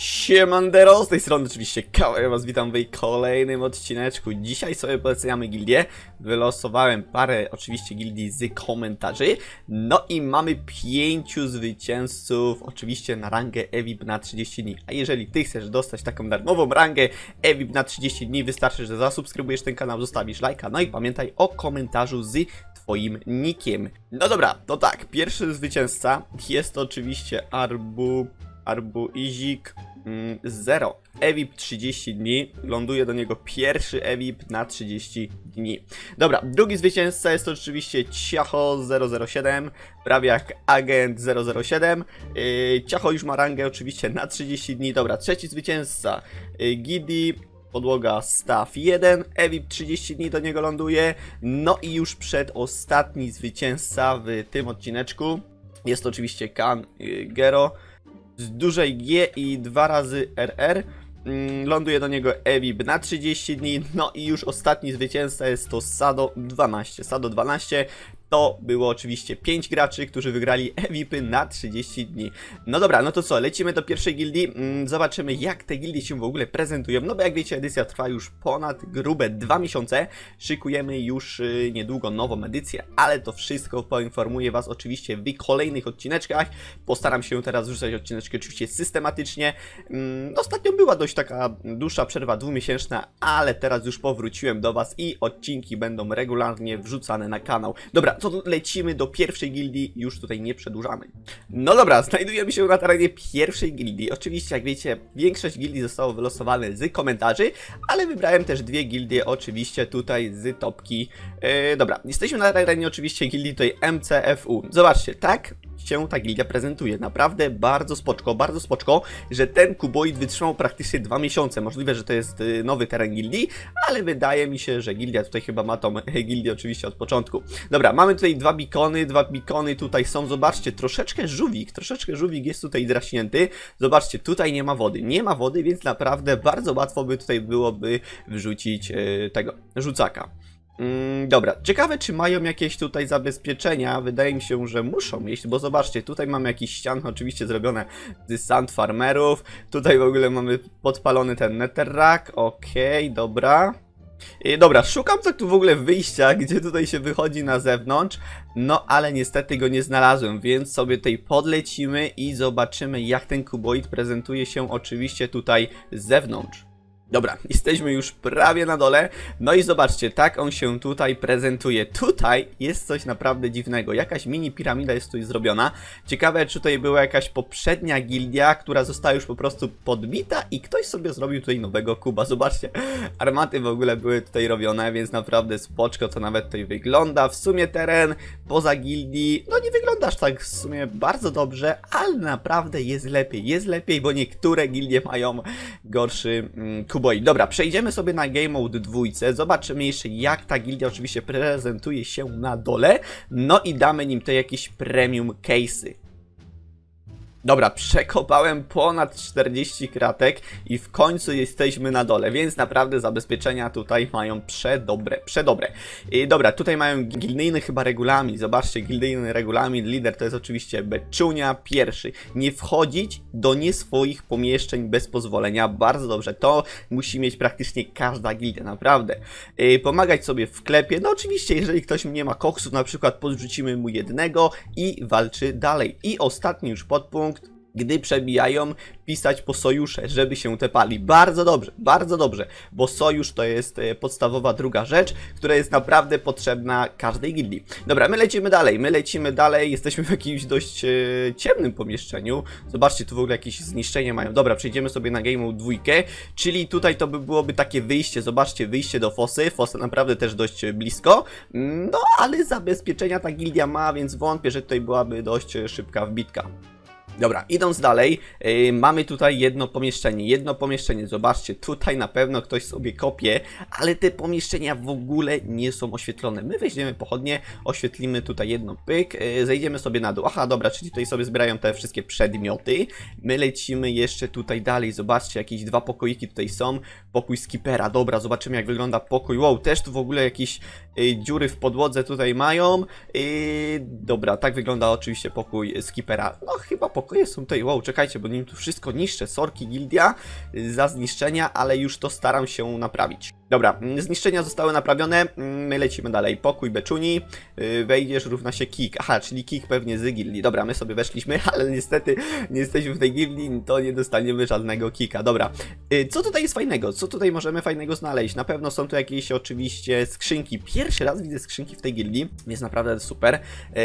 Siemandero, z tej strony oczywiście Kałaj, was witam w kolejnym odcineczku. Dzisiaj sobie poleceniamy gildię. Wylosowałem parę oczywiście gildii z komentarzy. No i mamy pięciu zwycięzców, oczywiście na rangę EVIP na 30 dni. A jeżeli ty chcesz dostać taką darmową rangę EVIP na 30 dni, wystarczy, że zasubskrybujesz ten kanał, zostawisz lajka. No i pamiętaj o komentarzu z twoim nickiem. No dobra, to tak, pierwszy zwycięzca jest oczywiście Arbu... Arbu Izik 0. EVIP 30 dni. Ląduje do niego pierwszy EVIP na 30 dni. Dobra, drugi zwycięzca jest oczywiście Ciacho 007, prawie jak agent 007. Yy, Ciacho już ma rangę oczywiście na 30 dni. Dobra, trzeci zwycięzca yy, Gidi. Podłoga Staff 1, EVIP 30 dni do niego ląduje. No i już przedostatni zwycięzca w tym odcineczku jest oczywiście Kan yy, Gero z dużej G i dwa razy RR. Mm, Ląduje do niego EVIP na 30 dni. No i już ostatni zwycięzca jest to Sado 12. Sado 12 to było oczywiście 5 graczy, którzy wygrali EVIPy na 30 dni. No dobra, no to co, lecimy do pierwszej gildii. Mm, Zobaczymy jak te gildie się w ogóle prezentują. No bo jak wiecie, edycja trwa już ponad grube 2 miesiące. Szykujemy już y, niedługo nową edycję, ale to wszystko poinformuję Was oczywiście w kolejnych odcineczkach. Postaram się teraz wrzucać odcineczki oczywiście systematycznie. Mm, Ostatnio była dość taka dłuższa przerwa dwumiesięczna, ale teraz już powróciłem do Was i odcinki będą regularnie wrzucane na kanał. Dobra, to lecimy do pierwszej gildii, już tutaj nie przedłużamy. No dobra, znajdujemy się na terenie pierwszej gildii. Oczywiście, jak wiecie, większość gildii zostało wylosowane z komentarzy, ale wybrałem też dwie gildie, oczywiście tutaj z topki. Yy, dobra, jesteśmy na terenie oczywiście gildii tutaj MCFU. Zobaczcie, tak się ta gildia prezentuje. Naprawdę bardzo spoczko, bardzo spoczko, że ten kuboid wytrzymał praktycznie dwa miesiące. Możliwe, że to jest y, nowy teren gildii, ale wydaje mi się, że gildia tutaj chyba ma tą gildię oczywiście od początku. Dobra, mamy tutaj dwa bikony, dwa bikony tutaj są, zobaczcie, troszeczkę żółwik, troszeczkę żółwik jest tutaj draśnięty. Zobaczcie, tutaj nie ma wody, nie ma wody, więc naprawdę bardzo łatwo by tutaj byłoby wrzucić y, tego, rzucaka. Mm, dobra, ciekawe czy mają jakieś tutaj zabezpieczenia, wydaje mi się, że muszą mieć, bo zobaczcie, tutaj mamy jakieś ściany oczywiście zrobione z sand farmerów, tutaj w ogóle mamy podpalony ten netherrack, okej, dobra. Dobra, szukam co tu w ogóle wyjścia, gdzie tutaj się wychodzi na zewnątrz, no ale niestety go nie znalazłem, więc sobie tutaj podlecimy i zobaczymy jak ten kuboid prezentuje się oczywiście tutaj z zewnątrz. Dobra, jesteśmy już prawie na dole. No i zobaczcie, tak on się tutaj prezentuje. Tutaj jest coś naprawdę dziwnego. Jakaś mini piramida jest tutaj zrobiona. Ciekawe, czy tutaj była jakaś poprzednia gildia, która została już po prostu podbita i ktoś sobie zrobił tutaj nowego kuba. Zobaczcie, armaty w ogóle były tutaj robione, więc naprawdę spoczko to nawet tutaj wygląda. W sumie teren poza gildii, no nie wyglądasz tak w sumie bardzo dobrze, ale naprawdę jest lepiej. Jest lepiej, bo niektóre gildie mają gorszy mm, kuboid. Dobra, przejdziemy sobie na Game Mode dwójce, zobaczymy jeszcze jak ta gildia oczywiście prezentuje się na dole, no i damy nim te jakieś premium case'y. Dobra, przekopałem ponad 40 kratek i w końcu jesteśmy na dole, więc naprawdę zabezpieczenia tutaj mają przedobre, przedobre. I dobra, tutaj mają gildyjny chyba regulamin, zobaczcie, gildyjny regulamin, lider to jest oczywiście Beczunia pierwszy. Nie wchodzić do nie swoich pomieszczeń bez pozwolenia, bardzo dobrze, to musi mieć praktycznie każda gildia, naprawdę. Yy, pomagać sobie w klepie, no oczywiście, jeżeli ktoś nie ma koksów, na przykład podrzucimy mu jednego i walczy dalej. I ostatni już podpunkt, gdy przebijają, pisać po sojusze, żeby się tepali. Bardzo dobrze, bardzo dobrze, bo sojusz to jest e, podstawowa druga rzecz, która jest naprawdę potrzebna każdej gildii. Dobra, my lecimy dalej, my lecimy dalej, jesteśmy w jakimś dość e, ciemnym pomieszczeniu. Zobaczcie, tu w ogóle jakieś zniszczenie mają. Dobra, przejdziemy sobie na Game dwójkę, czyli tutaj to by byłoby takie wyjście, zobaczcie, wyjście do fosy, fosa naprawdę też dość e, blisko, no ale zabezpieczenia ta gildia ma, więc wątpię, że tutaj byłaby dość e, szybka wbitka. Dobra, idąc dalej, yy, mamy tutaj jedno pomieszczenie, jedno pomieszczenie, zobaczcie, tutaj na pewno ktoś sobie kopie, ale te pomieszczenia w ogóle nie są oświetlone. My weźmiemy pochodnie, oświetlimy tutaj jedno pyk, yy, zejdziemy sobie na dół. Aha, dobra, czyli tutaj sobie zbierają te wszystkie przedmioty. My lecimy jeszcze tutaj dalej, zobaczcie, jakieś dwa pokoiki tutaj są, pokój skipera, dobra, zobaczymy jak wygląda pokój, wow, też tu w ogóle jakiś dziury w podłodze tutaj mają. Y, dobra, tak wygląda oczywiście pokój skipera. No chyba pokoje są tutaj, wow, czekajcie, bo nim tu wszystko niszczę, sorki gildia y, za zniszczenia, ale już to staram się naprawić. Dobra, mm, zniszczenia zostały naprawione, mm, my lecimy dalej. Pokój Beczuni, y, wejdziesz równa się kick. Aha, czyli kick pewnie z gildii. Dobra, my sobie weszliśmy, ale niestety nie jesteśmy w tej gildii, to nie dostaniemy żadnego kika. Dobra, y, co tutaj jest fajnego? Co tutaj możemy fajnego znaleźć? Na pewno są tu jakieś oczywiście skrzynki. Pierwszy raz widzę skrzynki w tej gildii, jest naprawdę super.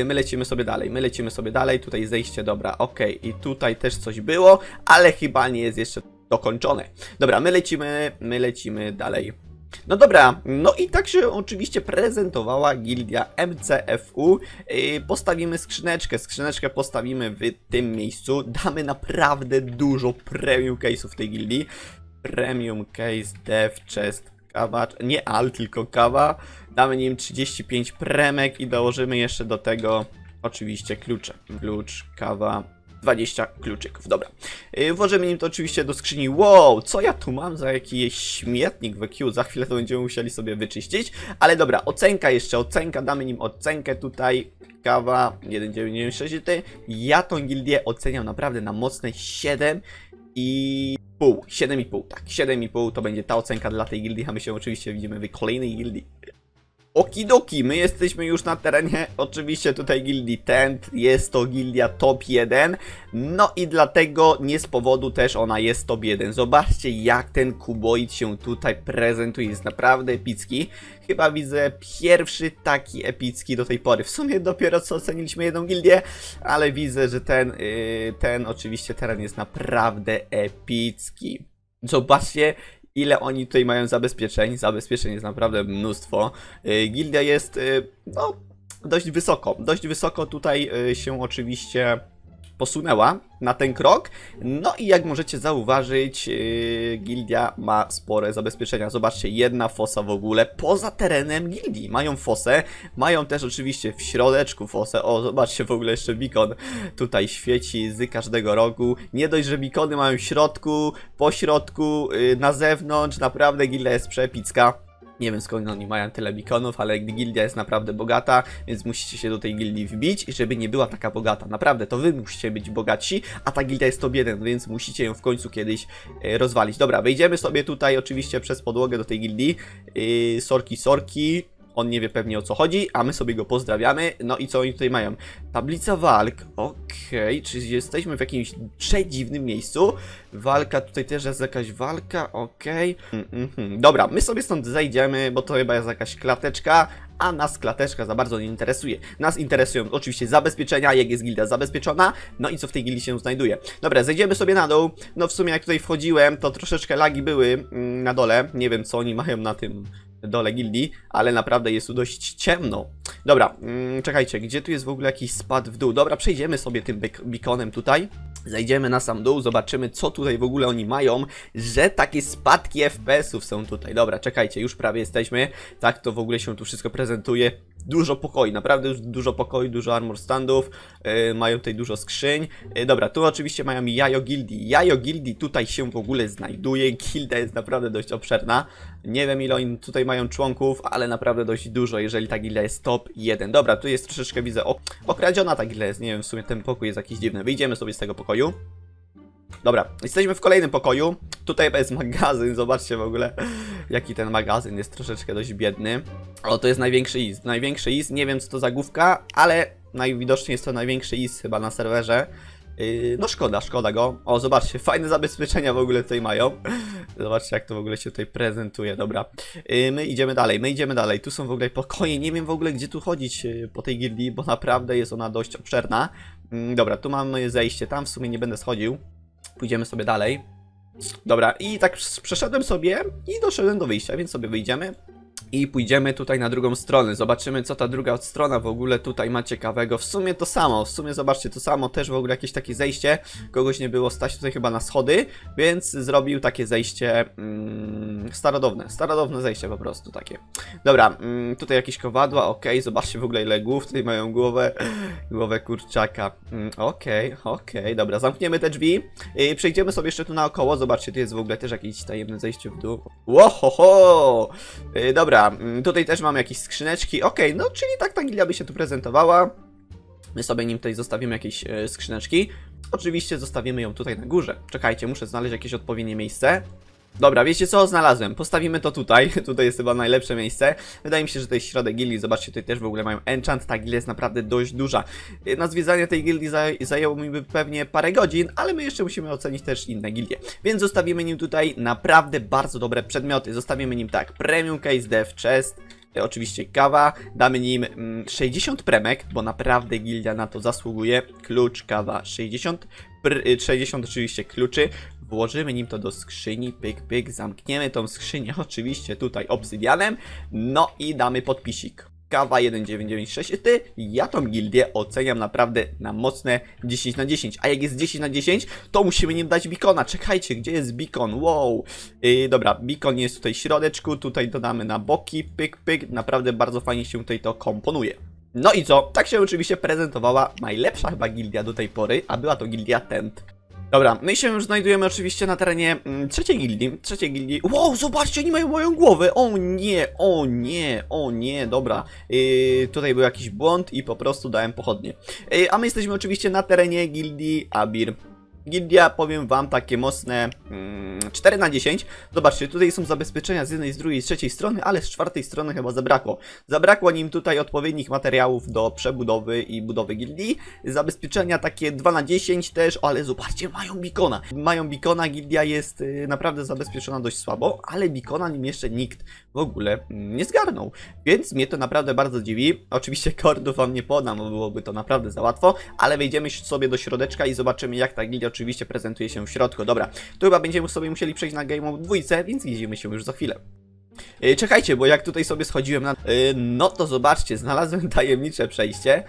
Y, My lecimy sobie dalej, my lecimy sobie dalej. Tutaj zejście, dobra, okej. I tutaj też coś było, ale chyba nie jest jeszcze dokończone. Dobra, my lecimy, my lecimy dalej. No dobra, no i tak się oczywiście prezentowała gildia MCFU. Yy, Postawimy skrzyneczkę, skrzyneczkę postawimy w tym miejscu. Damy naprawdę dużo premium case'ów tej gildii. Premium case, dev, chest, kawa, nie al, tylko kawa. Damy nim 35 premek i dołożymy jeszcze do tego oczywiście klucze. Klucz, kawa, 20 kluczyków, dobra. Yy, włożymy nim to oczywiście do skrzyni. Wow, co ja tu mam za jakiś śmietnik w EQ? Za chwilę to będziemy musieli sobie wyczyścić. Ale dobra, ocenka jeszcze, ocenka, damy nim ocenkę tutaj. Kawa 1,96. Ja tą gildię oceniam naprawdę na mocne 7 i pół. 7,5, tak. 7,5 to będzie ta ocenka dla tej gildii, a my się oczywiście widzimy w kolejnej gildii. Okidoki, my jesteśmy już na terenie oczywiście tutaj gildii Tent, jest to gildia top 1, no i dlatego nie z powodu też ona jest top 1. Zobaczcie jak ten kuboid się tutaj prezentuje, jest naprawdę epicki. Chyba widzę pierwszy taki epicki do tej pory. W sumie dopiero co oceniliśmy jedną gildię, ale widzę, że ten, yy, ten oczywiście teren jest naprawdę epicki. Zobaczcie, ile oni tutaj mają zabezpieczeń. Zabezpieczeń jest naprawdę mnóstwo. Y, Gildia jest, y, no, dość wysoko. Dość wysoko tutaj y, się oczywiście posunęła na ten krok. No i jak możecie zauważyć, yy, gildia ma spore zabezpieczenia. Zobaczcie, jedna fosa w ogóle poza terenem gildii. Mają fosę, mają też oczywiście w środeczku fosę. O, zobaczcie w ogóle jeszcze beacon tutaj świeci z każdego rogu. Nie dość, że beacony mają w środku, po środku, yy, na zewnątrz. Naprawdę gildia jest przepicka. Nie wiem skąd oni mają tyle beaconów, ale gildia jest naprawdę bogata, więc musicie się do tej gildii wbić, żeby nie była taka bogata. Naprawdę, to wy musicie być bogaci, a ta gildia jest top 1, więc musicie ją w końcu kiedyś e, rozwalić. Dobra, wejdziemy sobie tutaj oczywiście przez podłogę do tej gildii. Yy, sorki, sorki. On nie wie pewnie o co chodzi, a my sobie go pozdrawiamy. No i co oni tutaj mają? Tablica walk. Okej, czy jesteśmy w jakimś przedziwnym miejscu? Walka, tutaj też jest jakaś walka, okej. Mm, mhm. Dobra, my sobie stąd zejdziemy, bo to chyba jest jakaś klateczka, a nas klateczka za bardzo nie interesuje. Nas interesują oczywiście zabezpieczenia, jak jest gildia zabezpieczona, no i co w tej gildii się znajduje. Dobra, zejdziemy sobie na dół. No w sumie jak tutaj wchodziłem, to troszeczkę lagi były mm, na dole. Nie wiem co oni mają na tym dole gildii, ale naprawdę jest tu dość ciemno. Dobra, mm, czekajcie, gdzie tu jest w ogóle jakiś spad w dół? Dobra, przejdziemy sobie tym beaconem tutaj. Zejdziemy na sam dół, zobaczymy co tutaj w ogóle oni mają, że takie spadki FPS-ów są tutaj. Dobra, czekajcie, już prawie jesteśmy. Tak to w ogóle się tu wszystko prezentuje. Dużo pokoi, naprawdę dużo pokoi, dużo armor standów, yy, mają tutaj dużo skrzyń. Yy, dobra, tu oczywiście mają jajo gildii. Jajo gildii tutaj się w ogóle znajduje. Gilda jest naprawdę dość obszerna. Nie wiem ile oni tutaj mają członków, ale naprawdę dość dużo, jeżeli ta gilda jest top 1. Dobra, tu jest troszeczkę, widzę, ok okradziona ta gilda jest. Nie wiem, w sumie ten pokój jest jakiś dziwny. Wyjdziemy sobie z tego pokoju. Dobra, jesteśmy w kolejnym pokoju. Tutaj jest magazyn, zobaczcie w ogóle, jaki ten magazyn jest troszeczkę dość biedny. O, to jest największy is. Największy is, nie wiem co to za główka, ale najwidoczniej jest to największy is chyba na serwerze. Yy, no szkoda, szkoda go. O, zobaczcie, fajne zabezpieczenia w ogóle tutaj mają. Zobaczcie, jak to w ogóle się tutaj prezentuje, dobra. Yy, my idziemy dalej, my idziemy dalej. Tu są w ogóle pokoje, nie wiem w ogóle gdzie tu chodzić yy, po tej gildii, bo naprawdę jest ona dość obszerna. Yy, dobra, tu mamy zejście, tam w sumie nie będę schodził. Pójdziemy sobie dalej. Dobra, i tak przeszedłem sobie i doszedłem do wyjścia, więc sobie wyjdziemy. I pójdziemy tutaj na drugą stronę. Zobaczymy, co ta druga strona w ogóle tutaj ma ciekawego. W sumie to samo, w sumie zobaczcie to samo. Też w ogóle jakieś takie zejście. Kogoś nie było stać tutaj chyba na schody, więc zrobił takie zejście mm, starodawne. Starodawne zejście po prostu takie. Dobra, mm, tutaj jakieś kowadła, okej. Zobaczcie w ogóle ile głów tutaj mają głowę. Głowę kurczaka. Mm, okej, okej, dobra. Zamkniemy te drzwi. I przejdziemy sobie jeszcze tu naokoło. Zobaczcie, tu jest w ogóle też jakieś tajemne zejście w dół. Łohoho! Yy, dobra, dobra, mm, tutaj też mamy jakieś skrzyneczki, okej, no czyli tak ta gildia by się tu prezentowała. My sobie nim tutaj zostawimy jakieś e, skrzyneczki. Oczywiście zostawimy ją tutaj na górze. Czekajcie, muszę znaleźć jakieś odpowiednie miejsce. Dobra, wiecie co? Znalazłem. Postawimy to tutaj. Tutaj jest chyba najlepsze miejsce. Wydaje mi się, że to jest środek gildii. Zobaczcie, tutaj też w ogóle mają enchant. Ta gildia jest naprawdę dość duża. Na zwiedzanie tej gildii zaj zajęło mi pewnie parę godzin, ale my jeszcze musimy ocenić też inne gildie. Więc zostawimy nim tutaj naprawdę bardzo dobre przedmioty. Zostawimy nim tak, premium case dev chest, E, Oczywiście kawa, damy nim mm, 60 premek, bo naprawdę gildia na to zasługuje. Klucz, kawa, 60, pr, y, 60 oczywiście kluczy. Włożymy nim to do skrzyni, pyk, pyk, zamkniemy tą skrzynię oczywiście tutaj obsydianem, no i damy podpisik. Kawa 1996, ty, ja tą gildię oceniam naprawdę na mocne 10 na 10, a jak jest 10 na 10, to musimy nim dać beacona, czekajcie, gdzie jest beacon, wow, yy, dobra, beacon jest tutaj w środeczku, tutaj dodamy na boki, pyk, pyk, naprawdę bardzo fajnie się tutaj to komponuje. No i co? Tak się oczywiście prezentowała najlepsza chyba gildia do tej pory, a była to gildia Tent. Dobra, my się już znajdujemy oczywiście na terenie mm, trzeciej gildii, trzeciej gildii. Wow, zobaczcie, oni mają moją głowę! O nie, o nie, o nie, dobra. Yy, tutaj był jakiś błąd i po prostu dałem pochodnie. Yy, a my jesteśmy oczywiście na terenie gildii Abir. Gildia, powiem wam, takie mocne mm, 4 na 10. Zobaczcie, tutaj są zabezpieczenia z jednej, z drugiej, z trzeciej strony, ale z czwartej strony chyba zabrakło. Zabrakło nim tutaj odpowiednich materiałów do przebudowy i budowy gildii. Zabezpieczenia takie 2 na 10 też, ale zobaczcie, mają bikona. Mają bikona, gildia jest y, naprawdę zabezpieczona dość słabo, ale bikona nim jeszcze nikt w ogóle mm, nie zgarnął. Więc mnie to naprawdę bardzo dziwi. Oczywiście kordów wam nie podam, bo byłoby to naprawdę za łatwo, ale wejdziemy sobie do środeczka i zobaczymy jak ta gildia oczywiście prezentuje się w środku. Dobra, tu chyba będziemy sobie musieli przejść na Game of dwójce, więc widzimy się już za chwilę. E, Czekajcie, bo jak tutaj sobie schodziłem na... e, No to zobaczcie, znalazłem tajemnicze przejście.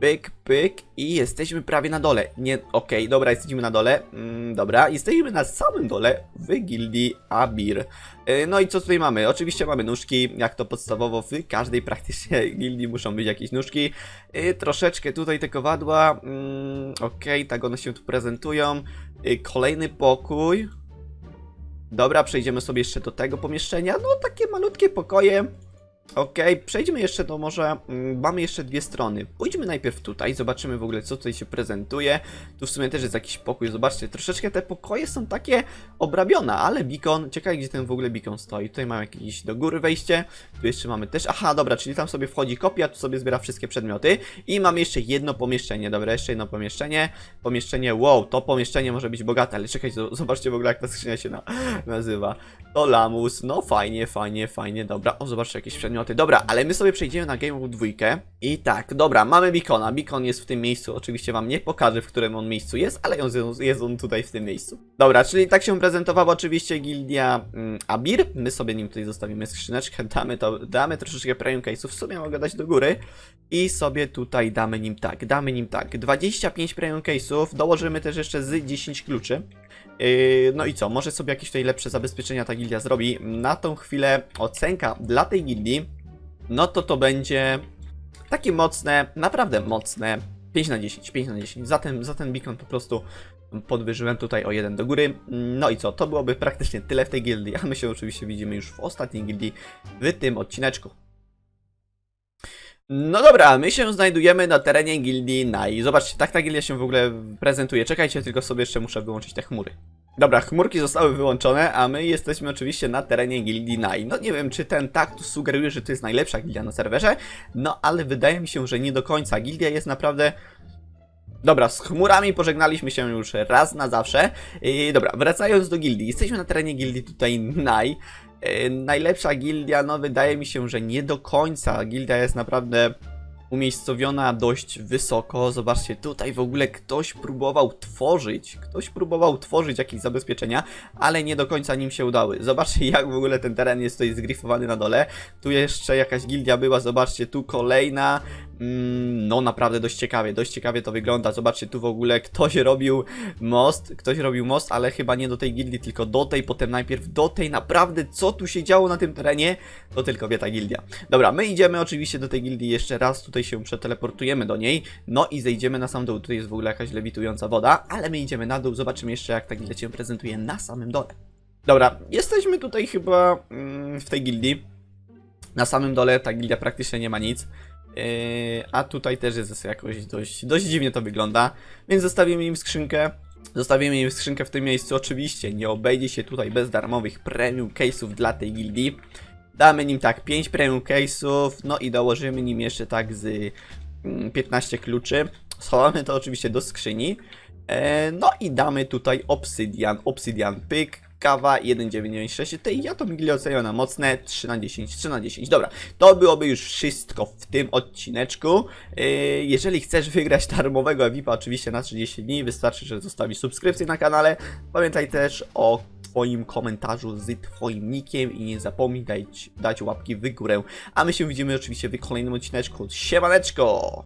Pyk, pyk i jesteśmy prawie na dole. Nie, okej, dobra, jesteśmy na dole. Mm, dobra, jesteśmy na samym dole w gildii Abir. E, No i co tutaj mamy? Oczywiście mamy nóżki, jak to podstawowo w każdej praktycznie gildii muszą być jakieś nóżki. Troszeczkę tutaj te kowadła. Mm, Okej, tak one się tu prezentują. Kolejny pokój. Dobra, przejdziemy sobie jeszcze do tego pomieszczenia. No, takie malutkie pokoje. Okej, przejdźmy jeszcze do może. Mm, mamy jeszcze dwie strony. Pójdźmy najpierw tutaj, zobaczymy w ogóle co tutaj się prezentuje. Tu w sumie też jest jakiś pokój. Zobaczcie, troszeczkę te pokoje są takie obrabione, ale beacon. Ciekawe, gdzie ten w ogóle beacon stoi. Tutaj mamy jakieś do góry wejście. Tu jeszcze mamy też. Aha, dobra, czyli tam sobie wchodzi kopia, tu sobie zbiera wszystkie przedmioty. I mamy jeszcze jedno pomieszczenie. Dobra, jeszcze jedno pomieszczenie. Pomieszczenie, wow, to pomieszczenie może być bogate, ale czekajcie, zobaczcie w ogóle jak ta skrzynia się na, nazywa. To lamus, no fajnie, fajnie, fajnie, dobra. O, zobaczcie jakieś przedmioty. Dobra, ale my sobie przejdziemy na Game of 2. I tak, dobra, mamy Beacona. Beacon jest w tym miejscu. Oczywiście wam nie pokażę, w którym on miejscu jest, ale on, jest on tutaj w tym miejscu. Dobra, czyli tak się prezentowała oczywiście gildia mm, Abir. My sobie nim tutaj zostawimy skrzyneczkę, damy to, damy troszeczkę premium case'ów. W sumie mogę dać do góry. I sobie tutaj damy nim tak, damy nim tak. 25 premium case'ów, dołożymy też jeszcze z 10 kluczy. Yy, no i co, może sobie jakieś tutaj lepsze zabezpieczenia ta gildia zrobi. Na tą chwilę ocenka dla tej gildii, no to to będzie takie mocne, naprawdę mocne 5 na 10, 5 na 10. Za ten, za ten beacon po prostu podwyżyłem tutaj o jeden do góry. No i co, to byłoby praktycznie tyle w tej gildii, a my się oczywiście widzimy już w ostatniej gildii w tym odcineczku. No dobra, my się znajdujemy na terenie gildii Nai. Zobaczcie, tak ta gildia się w ogóle prezentuje. Czekajcie, tylko sobie jeszcze muszę wyłączyć te chmury. Dobra, chmurki zostały wyłączone, a my jesteśmy oczywiście na terenie gildii Nai. No nie wiem, czy ten tak tu sugeruje, że to jest najlepsza gildia na serwerze, no ale wydaje mi się, że nie do końca. Gildia jest naprawdę Dobra, z chmurami pożegnaliśmy się już raz na zawsze. Yy, dobra, wracając do gildii. Jesteśmy na terenie gildii tutaj Nai. Yy, najlepsza gildia, no wydaje mi się, że nie do końca. Gildia jest naprawdę umiejscowiona dość wysoko. Zobaczcie, tutaj w ogóle ktoś próbował tworzyć. Ktoś próbował tworzyć jakieś zabezpieczenia, ale nie do końca nim się udały. Zobaczcie, jak w ogóle ten teren jest tutaj zgrifowany na dole. Tu jeszcze jakaś gildia była, zobaczcie, tu kolejna. Mm, no naprawdę dość ciekawie, dość ciekawie to wygląda. Zobaczcie, tu w ogóle ktoś robił most, ktoś robił most, ale chyba nie do tej gildii, tylko do tej, potem najpierw do tej. Naprawdę, co tu się działo na tym terenie, to tylko wie ta gildia. Dobra, my idziemy oczywiście do tej gildii jeszcze raz, tutaj się przeteleportujemy do niej, no i zejdziemy na sam dół. Tutaj jest w ogóle jakaś lewitująca woda, ale my idziemy na dół, zobaczymy jeszcze jak ta gildia się prezentuje na samym dole. Dobra, jesteśmy tutaj chyba mm, w tej gildii. Na samym dole ta gildia praktycznie nie ma nic. Yy, a tutaj też jest jakoś dość, dość dziwnie to wygląda. Więc zostawimy im skrzynkę. Zostawimy im skrzynkę w tym miejscu. Oczywiście nie obejdzie się tutaj bez darmowych premium case'ów dla tej gildii. Damy nim tak 5 premium case'ów, no i dołożymy nim jeszcze tak z mm, 15 kluczy. Schowamy to oczywiście do skrzyni. E, no i damy tutaj obsydian, obsydian pyk, kawa 1996. Tej ja to Migli oceniam na mocne 3 na 10, 3 na 10. Dobra, to byłoby już wszystko w tym odcineczku. E, jeżeli chcesz wygrać darmowego VIP-a oczywiście na 30 dni, wystarczy, że zostawisz subskrypcję na kanale. Pamiętaj też o Twoim komentarzu z Twoim nickiem i nie zapomnij dać, dać łapki w górę. A my się widzimy oczywiście w kolejnym odcineczku. Siemaneczko!